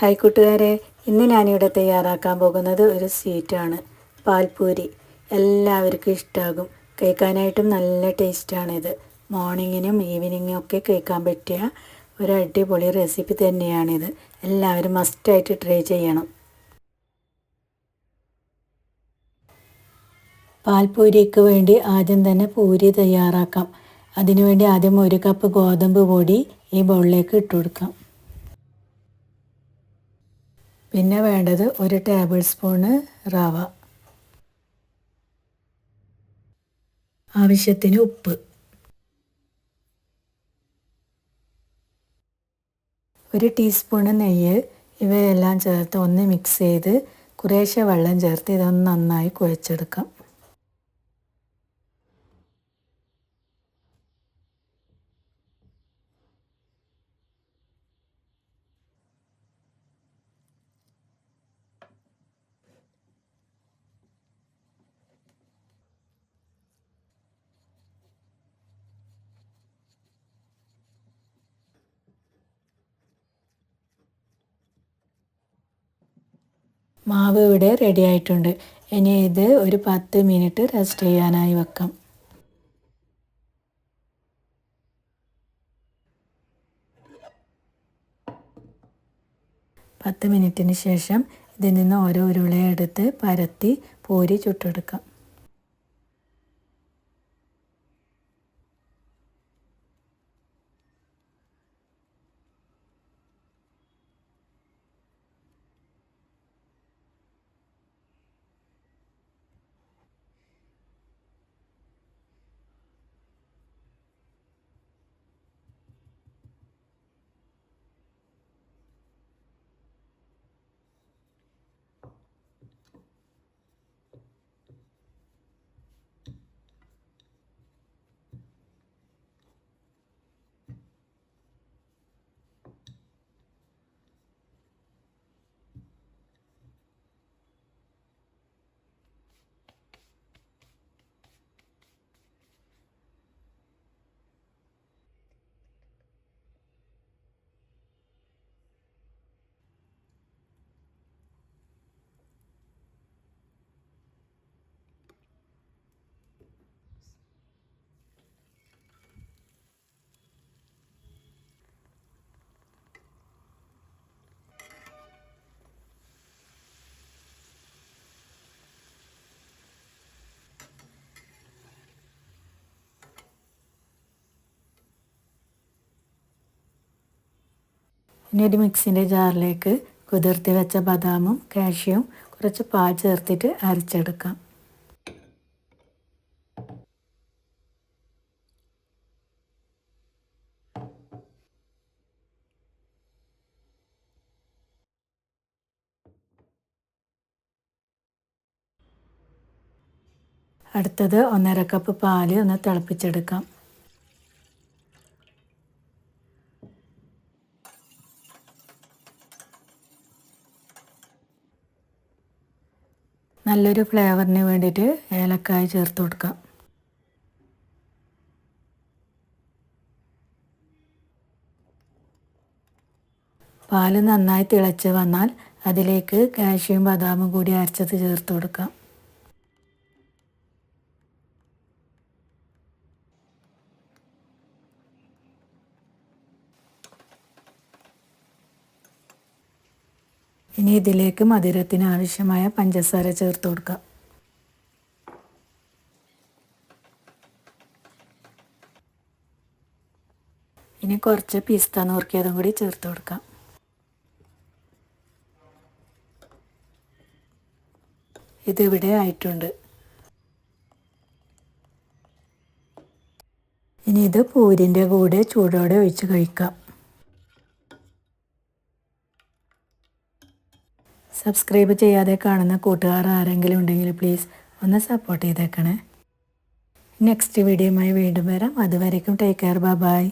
Hi കൂട്ടുകാരെ ഇന്ന് ഞാനിവിടെ തയ്യാറാക്കാൻ പോകുന്നത് ഒരു സ്വീറ്റാണ്. പാൽപൂരി. എല്ലാവർക്കും ഇഷ്ടമാകും കഴിക്കാനായിട്ടും നല്ല ടേസ്റ്റാണിത്. മോർണിങ്ങിനും ഈവനിങ്ങും ഒക്കെ കഴിക്കാൻ പറ്റിയ ഒരു അടിപൊളി റെസിപ്പി തന്നെയാണിത്. എല്ലാവരും മസ്റ്റായിട്ട് ട്രൈ ചെയ്യണം. പാൽപൂരിക്ക് വേണ്ടി ആദ്യം തന്നെ പൂരി തയ്യാറാക്കാം. അതിനുവേണ്ടി ആദ്യം ഒരു കപ്പ് ഗോതമ്പ് പൊടി ഈ ബൗളിലേക്ക് ഇട്ട് കൊടുക്കാം പിന്നെ വേണ്ടത് ഒരു ടേബിൾ സ്പൂണ് റവ. ആവശ്യത്തിന് ഉപ്പ്. ഒരു ടീസ്പൂണ് നെയ്യ് ഇവയെല്ലാം ചേർത്ത് ഒന്ന് മിക്സ് ചെയ്ത് കുറേശ്ശെ വെള്ളം ചേർത്ത് ഇതൊന്ന് നന്നായി കുഴച്ചെടുക്കാം. മാവ് ഇവിടെ റെഡി ആയിട്ടുണ്ട്. ഇനി ഇത് ഒരു പത്ത് മിനിറ്റ് റെസ്റ്റ് ചെയ്യാനായി വെക്കാം. പത്ത് മിനിറ്റിന് ശേഷം ഇതിൽ നിന്ന് ഓരോ ഉരുളയെടുത്ത് പരത്തി പൂരി ചുട്ടെടുക്കാം. ഇനി ഒരു മിക്സിന്റെ ജാറിലേക്ക് കുതിർത്തി വെച്ച ബദാമും കാഷ്യവും കുറച്ച് പാൽ ചേർത്തിട്ട് അരച്ചെടുക്കാം. അടുത്തത് ഒന്നര കപ്പ് പാൽ ഒന്ന് തിളപ്പിച്ചെടുക്കാം. നല്ലൊരു ഫ്ലേവറിന് വേണ്ടിയിട്ട് ഏലക്കായ ചേർത്ത് കൊടുക്കാം. പാൽ നന്നായി തിളച്ച് വന്നാൽ അതിലേക്ക് കാഷ്യും ബദാമും കൂടി അരച്ചത് ചേർത്ത് കൊടുക്കാം. ഇനി ഇതിലേക്ക് മധുരത്തിന് ആവശ്യമായ പഞ്ചസാര ചേർത്ത് കൊടുക്കുക ഇനി കുറച്ച് പിസ്ത നുറുക്കിയതും കൂടി ചേർത്ത് കൊടുക്കാം. ഇതിവിടെ ആയിട്ടുണ്ട്. ഇനി ഇത് പൂരിന്റെ കൂടെ ചൂടോടെ ഒഴിച്ച് കഴിക്കാം. സബ്സ്ക്രൈബ് ചെയ്യാതെ കാണുന്ന കൂട്ടുകാർ ആരെങ്കിലും ഉണ്ടെങ്കിൽ പ്ലീസ് ഒന്ന് സപ്പോർട്ട് ചെയ്തേക്കണേ. നെക്സ്റ്റ് വീഡിയോയുമായി വീണ്ടും വരാം. അതുവരേക്കും ടേക്ക് കെയർ ബൈ